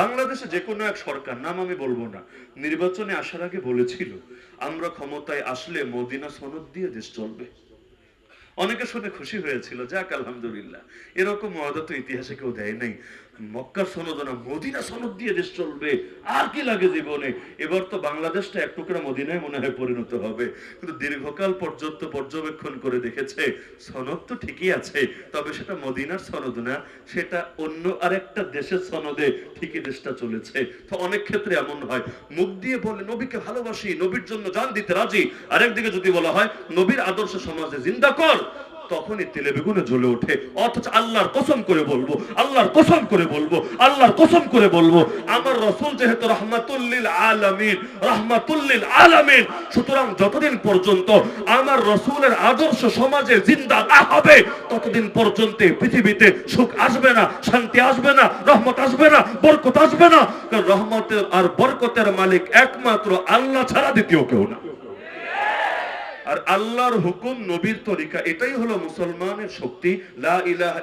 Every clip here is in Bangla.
বাংলাদেশে যে কোনো এক সরকার, নাম আমি বলব না, নির্বাচনে আসার আগে বলেছিল, আমরা ক্ষমতায় আসলে মদিনা সনদ দিয়ে দেশ চলবে। অনেকে শুনে খুশি হয়েছিল, যাক, আলহামদুলিল্লাহ। এরকম মহাদত ইতিহাসে কেউ দেয় নাই। মক্কার সনদ না মদিনা সনদ দিয়ে দেশ চলবে। আর কি লাগে জীবনে? এবার তো বাংলাদেশটা এক টুকরা মদিনায় মনে হয় পরিণত হবে। কিন্তু দীর্ঘকাল পর্যন্ত পর্যবেক্ষণ করে দেখেছে, সনদ তো ঠিকই আছে, তবে সেটা মদিনার সনদ না, সেটা অন্য আরেকটা দেশের সনদে ঠিকই দেশটা চলেছে। তো অনেক ক্ষেত্রে এমন হয়, মুখ দিয়ে বলে, নবীকে ভালোবাসি, নবীর জন্য জান দিতে রাজি। আরেকদিকে যদি বলা হয়, নবীর আদর্শ সমাজে জিন্দা কর। তখনই তেলে বেগুনে জ্বলে ওঠে। অথচ আল্লাহর কসম করে বলব, আল্লাহর কসম করে বলব, আল্লাহর কসম করে বলব, আমার রসুল যেহেতু রহমাতুল্লিল আলামিন রহমাতুল্লিল আলামিন, সুতরাং যতদিন পর্যন্ত আমার রসুলের আদর্শ সমাজে জিন্দা না হবে, ততদিন পর্যন্ত পৃথিবীতে সুখ আসবে না, শান্তি আসবে না, রহমত আসবে না, বরকত আসবে না, কারণ রহমতের আর বরকতের মালিক একমাত্র আল্লাহ ছাড়া দ্বিতীয় কেউ না। আর আল্লাহর হুকুম নবীর তরিকা, এটাই হলো মুসলমানের শক্তি।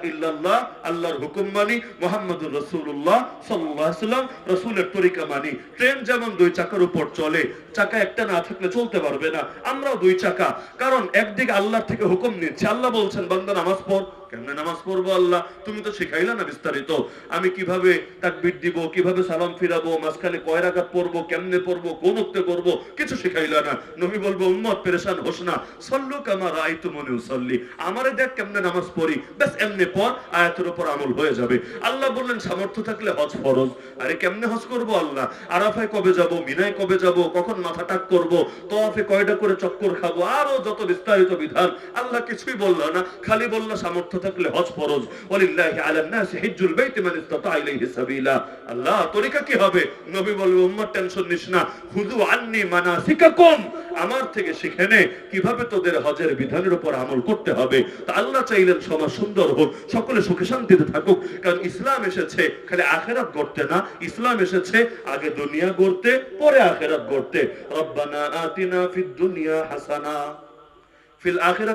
ইল্লাল্লাহ, আল্লাহর হুকুম মানি, মোহাম্মদুর রসুল্লাহ সাল্লাম রসুলের তরিকা মানি। ট্রেন যেমন দুই চাকার উপর চলে, চাকা একটা না থাকলে চলতে পারবে না, আমরাও দুই চাকা। কারণ একদিকে আল্লাহর থেকে হুকুম নিচ্ছে, আল্লাহ বলছেন, বান্দা, নামাজ পড়। কেমনে নামাজ পড়ব আল্লাহ? তুমি তো শিখাইলা না বিস্তারিত। আমি কীভাবে তাকবীর দিব, কীভাবে সালাম ফিরাবো, মাঝখানে কয় রাকাত পড়ব, কেমনে পড়ব, কোন উক্তে করব, কিছু শিখাইলা না। নবী বলব, উম্মত, পেরেশান হোস না। সল্লু কামা রাইতু মনে উসল্লি। আমারে দেখ কেমনে নামাজ পড়ি। ব্যাস, এমনি পর আয়াতের উপর আমল হয়ে যাবে। আল্লাহ বললেন, সামর্থ্য থাকলে হজ ফরজ। আরে কেমনে হজ করব আল্লাহ? আরাফায় কবে যাব, মিনায় কবে যাব, কখন মাথা টাক করব তফে কয়টা করে চক্কর খাব, আরও যত বিস্তারিত বিধান আল্লাহ কিছুই বলল না। খালি বলল, সামর্থ্য থাকলে হজ ফরজ। ওয়ালিল্লাহি আলান নাস হিজ্জুল বাইতি মান ইসতাতা ইলাইহি সাবিলা। আল্লাহ, তরিকা কি হবে? নবী বলবে, উম্মত, টেনশন নিস না। খুদু আন্নি মানাসিকাকুম। আমার থেকে শিখে নে কীভাবে তোদের হজের বিধানের উপর আমল করতে হবে। তা আল্লাহ চাইলেন সমাজ সুন্দর হোক, সকলে সুখে শান্তিতে থাকুক। কারণ ইসলাম এসেছে, খালি আখেরাত গড়তে না। ইসলাম এসেছে, আগে দুনিয়া গড়তে, পরে আখেরাত গড়তে। রব্বানা আতিনা ফিদ দুনিয়া হাসানা। আল্লাহর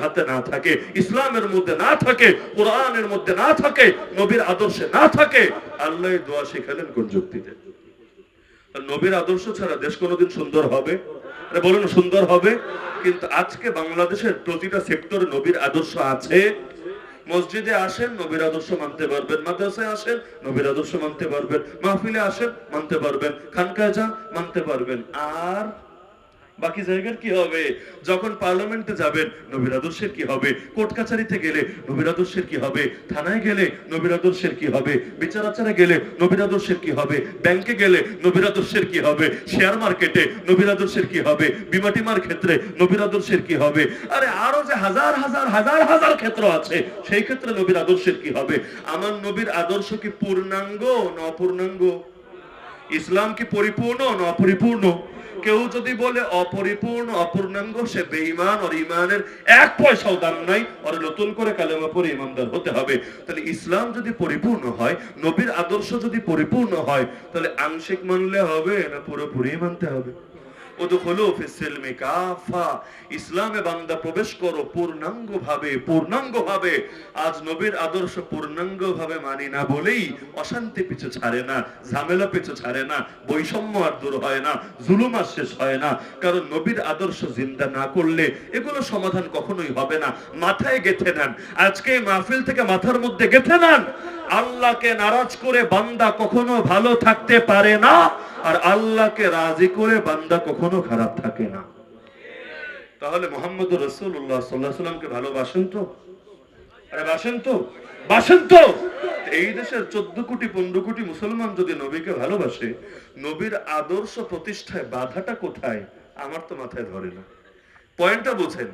হাতে না থাকে, ইসলামের মধ্যে না থাকে, কোরআনের মধ্যে না থাকে, নবীর আদর্শে না থাকে, আল্লাহ দোয়া শিখালেন কোন যুক্তিতে? নবীর আদর্শ ছাড়া দেশ কোনোদিন সুন্দর হবে? বলুন, সুন্দর হবে? কিন্তু আজকে বাংলাদেশের প্রতিটা সেক্টরে নবীর আদর্শ আছে। মসজিদে আসেন, নবীর আদর্শ মানতে পারবেন। মাদ্রাসায় আসেন, নবীর আদর্শ মানতে পারবেন। মাহফিলে আসেন, মানতে পারবেন। খানকায় যান, মানতে পারবেন। আর বাকি জায়গার কি হবে? যখন পার্লামেন্টে যাবেন, নবীর আদর্শের কি হবে? কোর্ট কাছারিতে গেলে, নবীর আদর্শের কি হবে? থানায় গেলে, নবীর আদর্শের কি হবে? বিচার আচারে গেলে, নবীর আদর্শের কি হবে? ব্যাংকে গেলে, নবীর আদর্শের কি হবে? শেয়ার মার্কেটে নবীর আদর্শের কি হবে? বিমা টিমার ক্ষেত্রে, নবীর আদর্শের কি হবে? আরে আরও যে হাজার হাজার হাজার হাজার ক্ষেত্র আছে, সেই ক্ষেত্রে নবীর আদর্শের কি হবে? আমার নবীর আদর্শ কি পূর্ণাঙ্গ না অপূর্ণাঙ্গ? ইসলাম কি পরিপূর্ণ না অপরিপূর্ণ? কেউ যদি বলে অপরিপূর্ণ, অপূর্ণাঙ্গ, সে বেঈমান ওর ইমানের এক পয়সাও দাম নাই, ওর নতুন করে কালেমা পরে ইমানদার হতে হবে। তাহলে ইসলাম যদি পরিপূর্ণ হয়, নবীর আদর্শ যদি পরিপূর্ণ হয়, তাহলে আংশিক মানলে হবে না পুরোপুরি মানতে হবে? ইসলামে বান্দা প্রবেশ করো পূর্ণাঙ্গ ভাবে পূর্ণাঙ্গ ভাবে আজ নবীর আদর্শ পূর্ণাঙ্গ ভাবে মানি না বলেই অশান্তি পিছু ছাড়ে না, ঝামেলা পিছু ছাড়ে না, বৈষম্য আর দূর হয় না, জুলুম আর শেষ হয় না। কারণ নবীর আদর্শ জিন্দা না করলে এগুলো সমাধান কখনোই হবে না। মাথায় গেথে নেন। আজকে মাহফিল থেকে মাথার মধ্যে গেথে নেন। আল্লাহকে নারাজ করে বান্দা কখনো ভালো থাকতে পারে না। আর আল্লাহকে রাজি করে বান্দা কখনো খারাপ থাকে না। তাহলে মোহাম্মদ রসুল্লাহ সাল্লাহ ভালোবাসেন তো? আরে বাসেন তো? বাসেন তো? এই দেশের চোদ্দ কোটি, পনেরো কোটি মুসলমান যদি নবীকে ভালোবাসে, নবীর আদর্শ প্রতিষ্ঠায় বাধাটা কোথায়? আমার তো মাথায় ধরে না। পয়েন্টটা বুঝেন।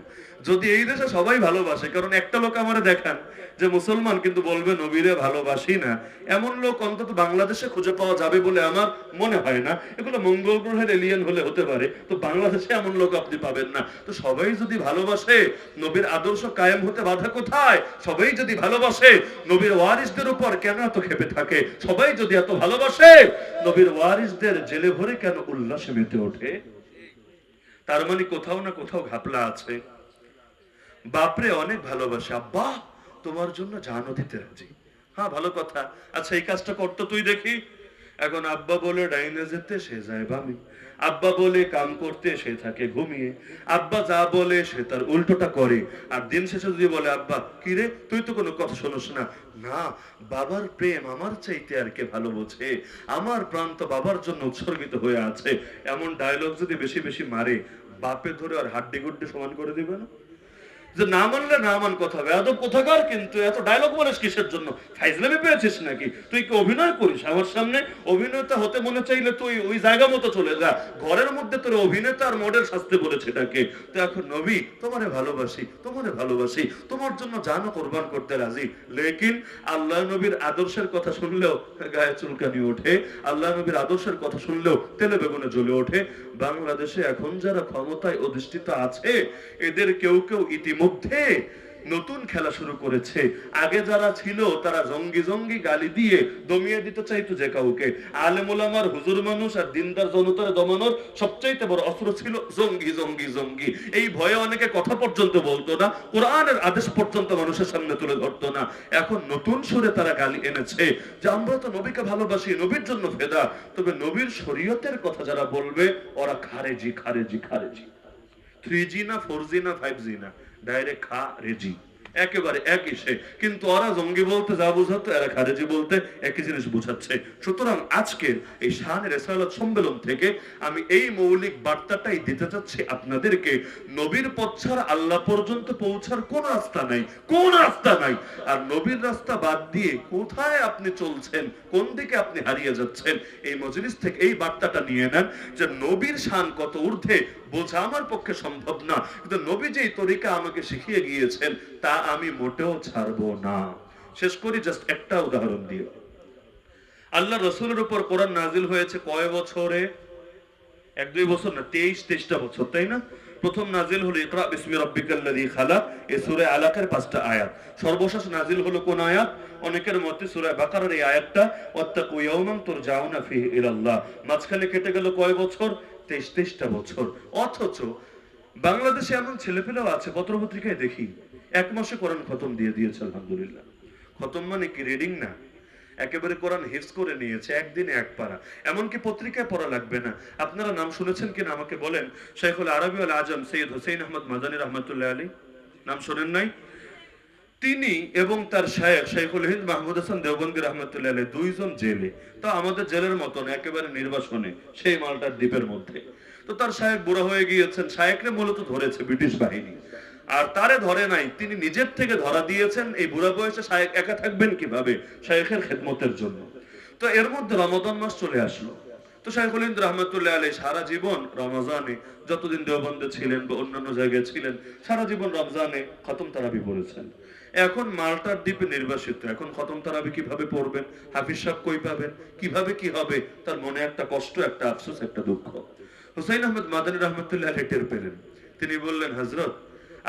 যদি এই দেশে সবাই ভালোবাসে, কারণ একটা লোক আমারে দেখান যে মুসলমান কিন্তু বলবে, নবীরে ভালোবাসি না। এমন লোক অন্তত বাংলাদেশে খুঁজে পাওয়া যাবে বলে আমার মনে হয় না। এগুলো মঙ্গল গ্রহের এলিয়েন হলে হতে পারে, তো বাংলাদেশে এমন লোক আপনি পাবেন না। তো সবাই যদি ভালোবাসে, নবীর আদর্শ কায়েম হতে বাধা কোথায়? সবাই যদি ভালোবাসে, নবীর ওয়ারিসদের উপর কেন এত খেপে থাকে? সবাই যদি এত ভালোবাসে, নবীর ওয়ারিসদের জেলে ভরে কেন উল্লাসে মেতে ওঠে? তার মানে কোথাও না কোথাও ঘাপলা আছে। বাপরে, অনেক ভালোবাসে। আব্বা, তোমার জন্য জানও দিতে রাজি। হ্যাঁ ভালো কথা। আচ্ছা এই কাজটা করতো তুই দেখি। এখন আব্বা বলে ডাইনে যেতে, সে যায় বামি আব্বা বলে কাম করতে সে থাকে ঘুমিয়ে। আব্বা যা বলে সে তার উল্টোটা করে। আর দিন শেষে যদি বলে, আব্বা, কি রে? তুই তো কোনো কথা শোনস না। না, বাবার প্রেম আমার চাইতে আর কে ভালো বোঝে? আমার প্রাণ তো বাবার জন্য উৎসর্গিত হয়ে আছে। এমন ডায়লগ যদি বেশি বেশি মারে, বাপে ধরে আর হাড্ডি গুড্ডি সমান করে দিবে না? যে না মানলে না মান কথা হবে। এত কোথাকার কিন্তু? এত ডায়লগ বলিস কিসের জন্য? ফাইজলামি পেয়েছিস নাকি? তুই কি অভিনয় করিস? আমার সামনে অভিনেতা হতে মনে চাইলে তুই ওই জায়গা মতো চলে যা। ঘরের মধ্যে তোর অভিনেতা আর মডেল শাস্তি বলেছে এটাকে তো এখন নবী, তোমারে ভালোবাসি তোমারে ভালোবাসি। তোমার জন্য জানো কোরবান করতে রাজি। লেকিন আল্লাহ নবীর আদর্শের কথা শুনলেও গায়ে চুলকানি ওঠে। আল্লাহ নবীর আদর্শের কথা শুনলেও তেলে বেগুনে জ্বলে ওঠে। বাংলাদেশে এখন যারা ক্ষমতায় অধিষ্ঠিত আছে, এদের কেউ কেউ ইতিমধ্যে নতুন খেলা শুরু করেছে। আগে যারা ছিল, তারা জঙ্গি জঙ্গি গালি দিয়ে দমিয়ে দিতে চাইতো যে কাউকে। আলেমুলামার হুজুর মানুষ আর দিনদার জনতার দমানোর সবচাইতে বড় অস্ত্র ছিল জঙ্গি জঙ্গি জঙ্গি। এই ভয়ে অনেকে কথা পর্যন্ত বলতো না, কোরআনের আদেশ পর্যন্ত মানুষের সামনে তুলে ধরতো না। এখন নতুন সুরে তারা গালি এনেছে যে, আমরা তো নবীকে ভালোবাসি, নবীর জন্য ফেদা তবে নবীর শরীয়তের কথা যারা বলবে, ওরা খারেজি খারেজি খারেজি। থ্রি জি না, ফোর জি না, ফাইভ জি না। ডাইরেক্ট খা রেজি একেবারে একই সে। কিন্তু ওরা জঙ্গি বলতে যা বোঝাতো, এরা খারেজি বলতে একই জিনিস বোঝাচ্ছে। সুতরাং আজকের এই শাহানের রেসালত সম্মেলন থেকে আমি এই মৌলিক বার্তাটাই দিতে চাচ্ছি আপনাদেরকে। নবীর পথ ছাড়া আল্লাহ পর্যন্ত পৌঁছার কোন রাস্তা নাই, কোন রাস্তা নাই। আর নবীর রাস্তা বাদ দিয়ে কোথায় আপনি চলছেন, কোন দিকে আপনি হারিয়ে যাচ্ছেন, এই মজলিস থেকে এই বার্তাটা নিয়ে নেন যে নবীর শান কত ঊর্ধ্বে বোঝা আমার পক্ষে সম্ভব না। কিন্তু নবী যেই তরিকা আমাকে শিখিয়ে গিয়েছেন, তা আমি মোটেও ছাড়বো না। শেষ করি জাস্ট একটা উদাহরণ দিয়ে। আল্লাহ রসুলের উপর কোরআন নাজিল হয়েছে কয় বছরে? এক, দুই বছর না, তেইশ, তেইশটা বছর, তাই না? প্রথম নাজিল হলো, ইকরা বিসমি রাব্বিকাল্লাযী খালাক এই সূরা আলাকের পাঁচটা আয়াত। সর্বশেষ নাজিল হলো কোন আয়াত? অনেকের মতে সূরা বাকারার এই আয়াতটা, ওয়াত্তাকু ইয়াওমান তুরজাউনা ফিহি ইলাল্লাহ। মাঝখানে কেটে গেল কয় বছর? তেইশ, তেইশটা বছর। অথচ বাংলাদেশে এমন ছেলেপেলেও আছে পত্রপত্রিকায় দেখি। এক মাসে কোরআন খতম দিয়ে দিয়েছে, আলহামদুলিল্লাহ। খতম মানে কি রিডিং না? একেবারে কোরআন হিফজ করে নিয়েছে, একদিনে এক পারা। এমনকি পত্রিকায় পড়া লাগবে না। আপনারা নাম শুনেছেন কিনা আমাকে বলেন? শেখুল আরবি আল আজম সৈয়দ হোসেন আহমদ মাদানী রহমতুল্লাহ আলী নাম শোনেন নাই? তিনি এবং তার শায়েখ শেখুল হিন্দ মাহমুদ হাসান দেওবন্দি রহমতুল্লাহ আলী দুইজন জেলে। তা আমাদের জেলের মতন, একেবারে নির্বাসনে, সেই মালটার দ্বীপের মধ্যে। তো তার শায়েক বুড়া হয়ে গিয়েছেন। শায়েকরে মূলত ধরেছে ব্রিটিশ বাহিনী। আর তারে ধরে নাই, তিনি নিজের থেকে ধরা দিয়েছেন, এই বুড়া বয়সে শায়েক একা থাকবেন কীভাবে? শায়েখের খেদমতের জন্য। তো এর মধ্যে রমজান মাস চলে আসলো। তো শাইখুল হিন্দ রহমতুল্লাহ আলী সারা জীবন রমজানে যতদিন দেওবন্দে ছিলেন বা অন্যান্য জায়গায় ছিলেন, সারা জীবন রমজানে খতম তারাবি পড়েছেন। এখন মাল্টার দ্বীপে নির্বাসিত। এখন খতম তারাবি কীভাবে পড়বেন? হাফিজ সাহেব কই পাবেন? কীভাবে কি হবে? তার মনে একটা কষ্ট, একটা আফসোস, একটা দুঃখ। হুসাইন আহমেদ মাদানী রহমতুল্লাহ আলী টের পেলেন। তিনি বললেন হজরত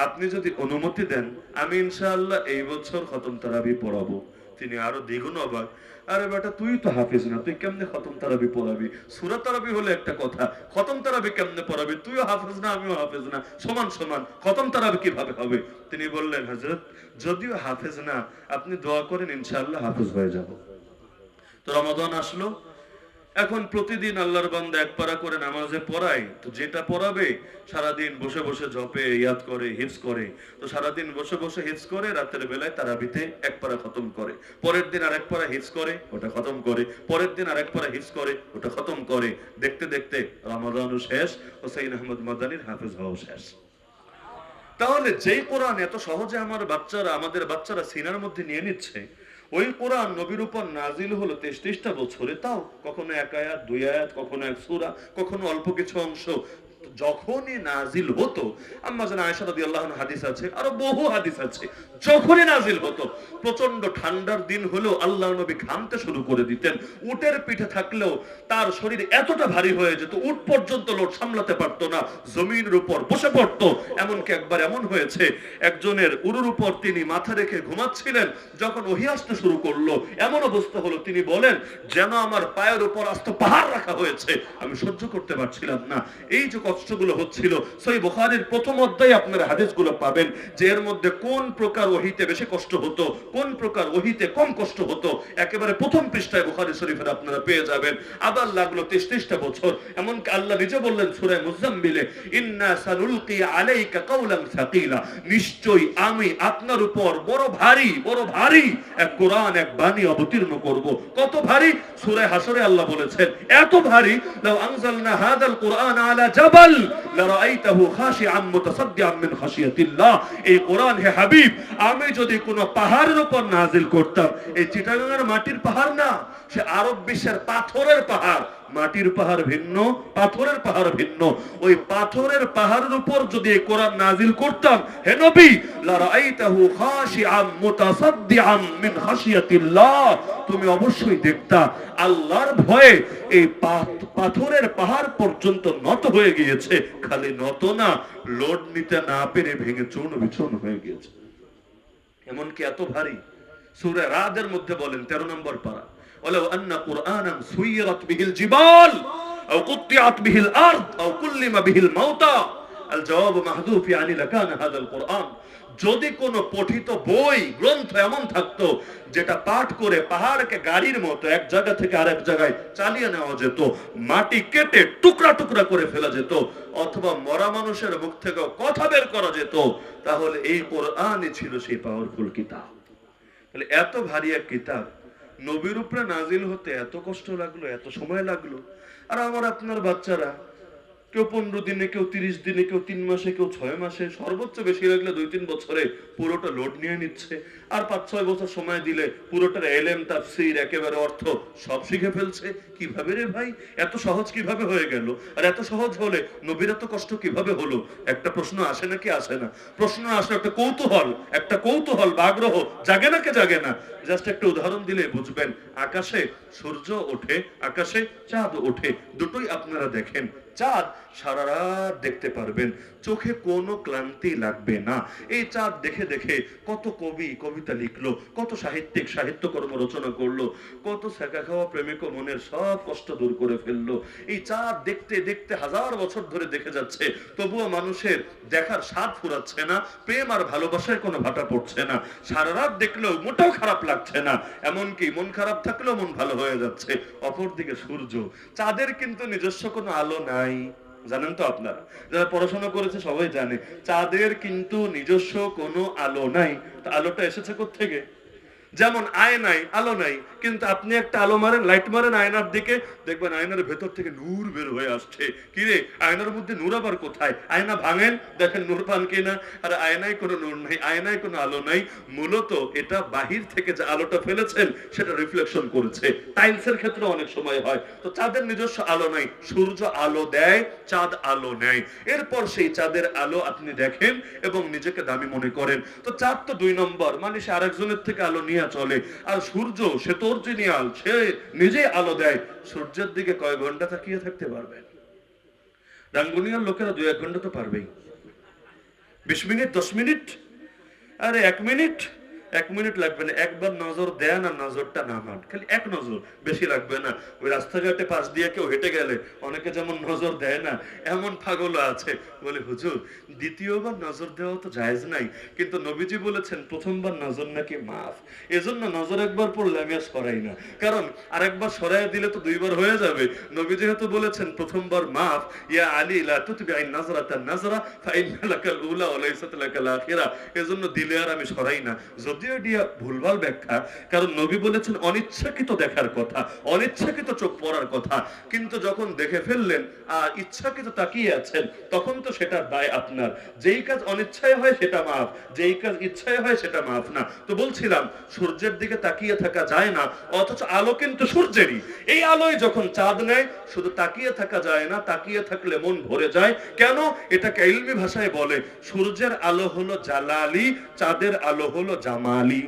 আপনি যদি অনুমতি দেন, আমি ইনশাআল্লাহ এই বছর খতম তারাবি পড়াবো। তিনি আরও দ্বিগুণ অবাক। আরে বেটা, তুই তো হাফিজ না, তুই কেমনে খতম তারাবি পড়াবি? সুরা তারাবি হলে একটা কথা, খতম তারাবি কেমনে পড়াবি? তুইও হাফিজ না, আমিও হাফিজ না, সমান সমান, খতম তারাবি কীভাবে হবে? তিনি বললেন হজরত যদিও হাফেজ না, আপনি দোয়া করেন, ইনশাআল্লাহ হাফিজ হয়ে যাব। তো রমাদান আসলো এখন প্রতিদিন আল্লাহর বান্দা এক পারা করে নামাজে পড়ায়, তো যেটা পড়াবে, সারাদিন বসে বসে জপে, ইয়াদ করে, হিফজ করে, তো সারাদিন বসে বসে হিফজ করে, রাতের বেলায় তারাবিতে এক পারা খতম করে। পরের দিন আরেক পারা হিফজ করে, ওটা খতম করে। পরের দিন আরেক পারা হিফজ করে, ওটা খতম করে। দেখতে দেখতে রমাদানও শেষ, হোসেইন আহমদ মাদানির হাফেজ হওয়া শেষ। তাহলে যেই কোরআন এত সহজে আমার বাচ্চারা, আমাদের বাচ্চারা সিনার মধ্যে নিয়ে নিচ্ছে ওই কোরআন নবীর উপর নাজিল হলো তেত্রিশটা বছরে, তাও কখনো এক আয়াত, দুই আয়াত, কখনো এক সুরা, কখনো অল্প কিছু অংশ। যখনই নাজিল হতো, আম্মা জান আয়েশা রাদিয়াল্লাহু আনহা হাদিস আছে, আরও বহু হাদিস আছে, যখনই নাজিল হতো প্রচণ্ড ঠান্ডার দিন হলেও আল্লাহ নবী ঘামতে শুরু করে দিতেন। উটের পিঠে থাকলেও তার শরীর এতটা ভারী হয়ে যেত, উট পর্যন্ত লোড সামলাতে পারতো না, জমিনের উপর বসে পড়তো। এমনকি একবার এমন হয়েছে, একজনের উরুর উপর তিনি মাথা রেখে ঘুমাচ্ছিলেন, যখন ওহি আসতে শুরু করল, এমন অবস্থা হলো, তিনি বলেন, যেন আমার পায়ের উপর আস্ত পাহাড় রাখা হয়েছে, আমি সহ্য করতে পারছিলাম না। এই যে কষ্টগুলো হচ্ছিল। সেই বুখারীর প্রথম অধ্যায়ে আপনারা হাদিসগুলো পাবেন যে এর মধ্যে কোন প্রকার ওহিতে বেশি কষ্ট হতো, কোন প্রকার ওহিতে কম কষ্ট হতো, একেবারে প্রথম পৃষ্ঠায় বুখারী শরীফের আপনারা পেয়ে যাবেন। আবার লাগল তেত্রিশটা বছর। এমনকি আল্লাহ নিজে বললেন সূরা মুজাম্মিলে ইন্না সানুলকি আলাইকা কাওলান সাকিলা। নিশ্চয়ই আমি আপনার উপর বড় ভারী বড় ভারী এক কোরআন, এক বাণী অবতীর্ণ করব। কত ভারী? সূরা হাসরে আল্লাহ বলেছেন, এত ভারী? লাউ আনজালনা হাদাল কোরআন আলা জাবাল। লারাআইতাহু খাশিআম মুতাসাদ্দিআম মিন খাশিয়াতিল্লাহ। এই কোরআন হে হাবিব, আমি যদি কোনো পাহাড়ের উপর নাজিল করতাম, এই চিটাগাঙের মাটির পাহাড় না, সে আরব বিশ্বের পাথরের পাহাড়। মাটির পাহাড় ভিন্ন, পাথরের পাহাড় ভিন্ন। ওই পাথরের পাহাড়ের উপর যদি কোরআন নাজিল করতাম, হে নবী, লারাআইতাহু খাশিআম মুতাসাদ্দিআম মিন খাশিয়াতিল্লাহ। তুমি অবশ্যই দেখতা, আল্লাহর ভয়ে এই পাথরের পাহাড় পর্যন্ত নত হয়ে গিয়েছে। খালি নত না, লোড নিতে না পেরে ভেঙে চূর্ণ বিচূর্ণ হয়ে গিয়েছে। এমনকি এত ভারী। সূরা রাদের মধ্যে বলেন 13 নম্বর পারা। ولو أن قرآنا سيرت به الجبال أو قطعت به الأرض أو كلم به الموتى الجواب محذوف يعني لكان هذا القرآن যদি কোন পঠিত বই গ্রন্থ এমন থাকতো যেটা পাঠ করে পাহাড়কে গাড়ির মতো এক জায়গা থেকে আরেক জায়গায় চালিয়ে নেওয়া যেত মাটি কেটে টুকরা টুকরা করে ফেলা যেত অথবা মরা মানুষের মুখ থেকে কথা বের করা যেত তাহলে এই কোরআনই ছিল সেই পাওয়ারফুল কিতাব তাহলে এত ভারী এক কিতাব নবীর উপরে নাজিল হতে এত কষ্ট লাগল এত সময় লাগল। আর আমার আপনার বাচ্চারা কেউ পনেরো দিনে, কেউ তিরিশ দিনে, কেউ তিন মাসে, কেউ ছয় মাসে, সর্বোচ্চ বেশি লাগলে দুই তিন বছরে পুরোটা লোড নিয়ে নিচ্ছে। আর পাঁচ ছয় বছর সময় দিলে পুরোটার এলেম তাফসির, একেবারে অর্থ সব শিখে ফেলছে। কীভাবে রে ভাই? এত সহজ কীভাবে হয়ে গেল? আর এত সহজ হলে নবীর এত কষ্ট কীভাবে হলো? একটা প্রশ্ন আসে নাকি আসে না? প্রশ্ন আসে একটা কৌতূহল একটা কৌতূহল বা আগ্রহ জাগে না কে জাগে না? জাস্ট একটা উদাহরণ দিলে বুঝবেন, আকাশে সূর্য ওঠে, আকাশে চাঁদ ওঠে, দুটোই আপনারা দেখেন। চাঁদ সারা রাত দেখতে পারবেন। চোখে কোনো ক্লান্তি লাগবে না। এই চাঁদ দেখে দেখে কত কবি কবিতা লিখলো, কত সাহিত্যিক সাহিত্যকর্ম রচনা করল, কত শেখা খাওয়া প্রেমিক মনের সব কষ্ট দূর করে ফেলল। এই চাঁদ দেখতে দেখতে হাজার বছর ধরে দেখে যাচ্ছে, তবুও মানুষের দেখার স্বাদ ফুরাচ্ছে না, প্রেম আর ভালোবাসায় কোনো ভাটা পড়ছে না। সারা রাত দেখলেও মোটেও খারাপ লাগছে না, এমনকি মন খারাপ থাকলেও মন ভালো হয়ে যাচ্ছে। অপরদিকে সূর্য, চাঁদের কিন্তু নিজস্ব কোনো আলো নাই। জানেন তো আপনারা, যারা পড়াশোনা করেছে সবাই জানে, চাঁদের কিন্তু নিজস্ব কোনো আলো নাই। আলোটা এসেছে থেকে যেমন আয় নাই, আলো নাই কিন্তু আপনি একটা আলো মারেন লাইট মারেন, আয়নার দিকে দেখবেন আয়নার ভেতর থেকে নূর বের হয়ে আসছে। কিরে আয়নার মধ্যে নূর আবার কোথায়? আয়না ভাঙেন? দেখেন নূর পান কিনা? আর আয়নায় কোনো নূর নাই, আয়নায় কোনো আলো নাই। মূলত এটা বাহির থেকে যে আলোটা ফেলেছেন, সেটা রিফ্লেকশন করেছে। টাইলসের ক্ষেত্রে অনেক সময় হয়। তো চাঁদের নিজস্ব আলো নাই, সূর্য আলো দেয়, চাঁদ আলো নেয়। এরপর সেই চাঁদের আলো আপনি দেখেন এবং নিজেকে দামি মনে করেন। তো চাঁদ তো দুই নম্বর মানে সে আরেকজনের থেকে আলো নিয়ে চলে। আর সূর্য, সে তো অরিজিনাল সে নিজেই আলো দেয়। সূর্যের দিকে কয় ঘণ্টা তাকিয়ে থাকতে পারবেন রাঙ্গুনিয়ার লোকেরা দুই এক ঘণ্টা তো পারবেই। বিশ মিনিট, দশ মিনিট, আরে এক মিনিট এক মিনিট লাগবে না, একবার নজর দেয় না নজরটা নামান খালি এক নজর, বেশি লাগবে না। ওই রাস্তাঘাটে পাশ দিয়ে কেউ হেঁটে গেলে অনেকে যেমন নজর দেয় না, এমন পাগল আছে। বলে, হুজুর, দ্বিতীয়বার নজর দেওয়া তো জায়েজ নাই, কিন্তু নবীজি বলেছেন প্রথমবার নজর নাকি মাফ। এজন্য নজর একবার পড়লে আমি আর সরাই না, কারণ আরেকবার সরাই দিলে তো দুইবার হয়ে যাবে। নবী যেহেতু বলেছেন প্রথমবার মাফ, ইয়া আলী লা তুতবি আইন নাজরাতান নাজরা, ফাইন্না লাকাল উলা ওয়া লাইসাত লাকাল আখিরা। এজন্য দিলে আর আমি সরাই না। যদিও এটিয়া ভুলভাল ব্যাখ্যা, কারণ নবী বলেছেন অনিচ্ছাকৃত দেখার কথা, অনিচ্ছাকৃত চোখ পড়ার কথা। কিন্তু যখন দেখে ফেললেন, আর ইচ্ছাকৃত তাকিয়ে আছেন, তখন তো সেটা দায় আপনার। যেই কাজ অনিচ্ছায় হয় সেটা মাফ, যেই কাজ ইচ্ছায় হয় সেটা মাফ না। তো বলছিলাম, সূর্যের দিকে তাকিয়ে থাকা যায় না, অথচ আলো কিন্তু সূর্যেরই। এই আলোয় যখন চাঁদ নেয়, শুধু তাকিয়ে থাকা যায় না, তাকিয়ে থাকলে মন ভরে যায়। কেন? এটাকে ইলমি ভাষায় বলে, সূর্যের আলো হলো জালালি চাঁদের আলো হলো জামালি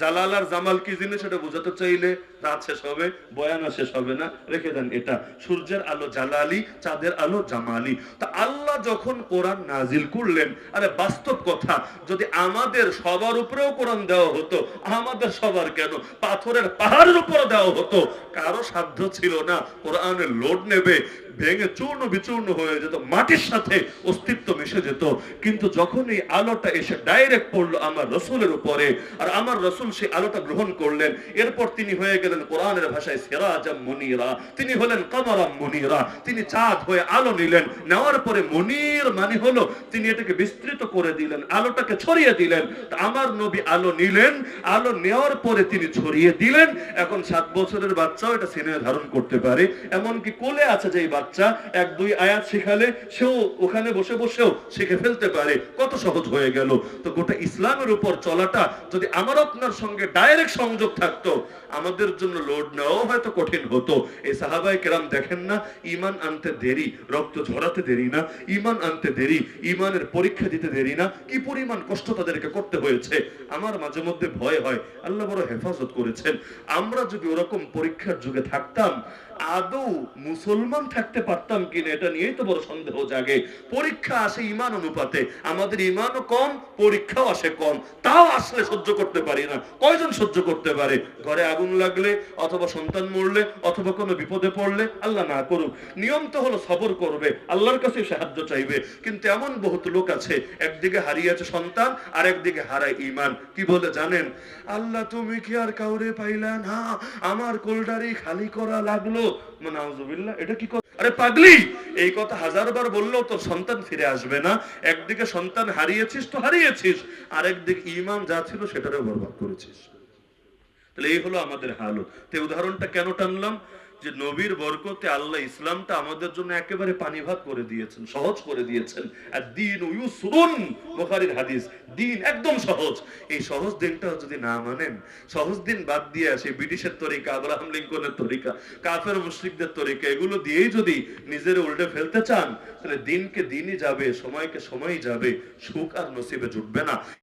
জালাল আর জামাল কি জিনিস সেটা বোঝাতে চাইলে রাত শেষ হবে বয়ানা শেষ হবে না। রেখে দেন এটা। সূর্যের আলো জালালি, চাঁদের আলো জামালি। তা আল্লাহ যখন কোরআন নাজিল করলেন, আরে বাস্তব কথা, যদি আমাদের সবার উপরেও কোরআন দেওয়া হতো, আমাদের সবার কেন? পাথরের পাহাড়ের উপর দেওয়া হতো। কারও সাধ্য ছিল না কোরআনের লোড নেবে, ভেঙে চূর্ণ বিচূর্ণ হয়ে যেত, মাটির সাথে অস্তিত্ব মিশে যেত। কিন্তু যখন এই আলোটা এসে ডাইরেক্ট পড়ল আমার রসুলের উপরে, আর আমার রসুল সেই আলোটা গ্রহণ করলেন, এরপর তিনি হয়ে গেলেন কোরআনের ভাষায় সেরাজাম মনিরা, তিনি হলেন কামারাম মনিরা, তিনি চাঁদ হয়ে আলো নিলেন, নেওয়ার পরে মনির মানে হলো তিনি এটাকে বিস্তৃত করে দিলেন, আলোটাকে ছড়িয়ে দিলেন। আমার নবী আলো নিলেন, আলো নেওয়ার পরে তিনি ছড়িয়ে দিলেন। এখন সাত বছরের বাচ্চাও এটা সিনে ধারণ করতে পারে। এমনকি কোলে আছে যে এই বাচ্চা, এক দুই আয়াত শিখালে সেও ওখানে বসে বসেও শিখে ফেলতে পারে। কত সহজ হয়ে গেল। তো গোটা ইসলামের উপর চলাটা যদি আমার আপনার সঙ্গে ডাইরেক্ট সংযোগ থাকতো, আমাদের জন্য লোড নেওয়াও হয়তো কঠিন হতো। এই সাহাবাই কেরাম দেখেন না, ইমান আনতে দেরি, রক্ত ঝরাতে দেরি না, ইমান আনতে দেরি, ইমানের পরীক্ষা দিতে দেরি না, কি পরিমাণ কষ্ট তাদেরকে করতে হয়েছে? আমার মাঝে মধ্যে ভয় হয়, আল্লাহ বড় হেফাজত করেছেন। আমরা যদি ওরকম পরীক্ষার যুগে থাকতাম আদৌ মুসলমান থাকতে পারতাম কিনা এটা নিয়েই তো বড় সন্দেহ জাগে। পরীক্ষা আসে ইমান অনুপাতে। আমাদের ইমানও কম, পরীক্ষাও আসে কম। তাও আসলে সহ্য করতে পারি না। কয়জন সহ্য করতে পারে? ঘরে আগুন লাগলে, অথবা সন্তান মরলে, অথবা কোনো বিপদে পড়লে, আল্লাহ না করুক। নিয়ম তো হলো সবর করবে, আল্লাহর কাছে সাহায্য চাইবে। কিন্তু এমন বহুত লোক আছে, একদিকে হারিয়েছে সন্তান, আর একদিকে হারায় ইমান। কি বলে জানেন? আল্লাহ তুমি কি আর কাউরে পাইলা না? আমার কোলডারি খালি করা লাগল। পাগলি, এই কথা তোর সন্তান ফিরে আসবে না। একদিকে সন্তান হারিয়েছিস তো হারিয়েছিস যা ছিল করেছিস। তাহলে এই হলো আমাদের উদাহরণটা কেন টানলাম? যে নবীর বরকতে আল্লাহ ইসলামটা আমাদের জন্য একেবারে পানি ভাত করে দিয়েছেন, সহজ করে দিয়েছেন। আর দিন ইউসরুন, বুখারীর হাদিস, দিন একদম সহজ। এই সহজ দিনটা যদি না মানেন, সহজ দিন বাদ দিয়ে আসে ব্রিটিশের তরিকা, আব্রাহাম লিঙ্কনের তরিকা, কাফের মুশরিকদের তরিকা, এগুলো দিয়েই যদি নিজের উল্টে ফেলতে চান, তাহলে দিনকে দিনই যাবে, সময়কে সময়ই যাবে, সুখ আর নসিবে জুটবে না।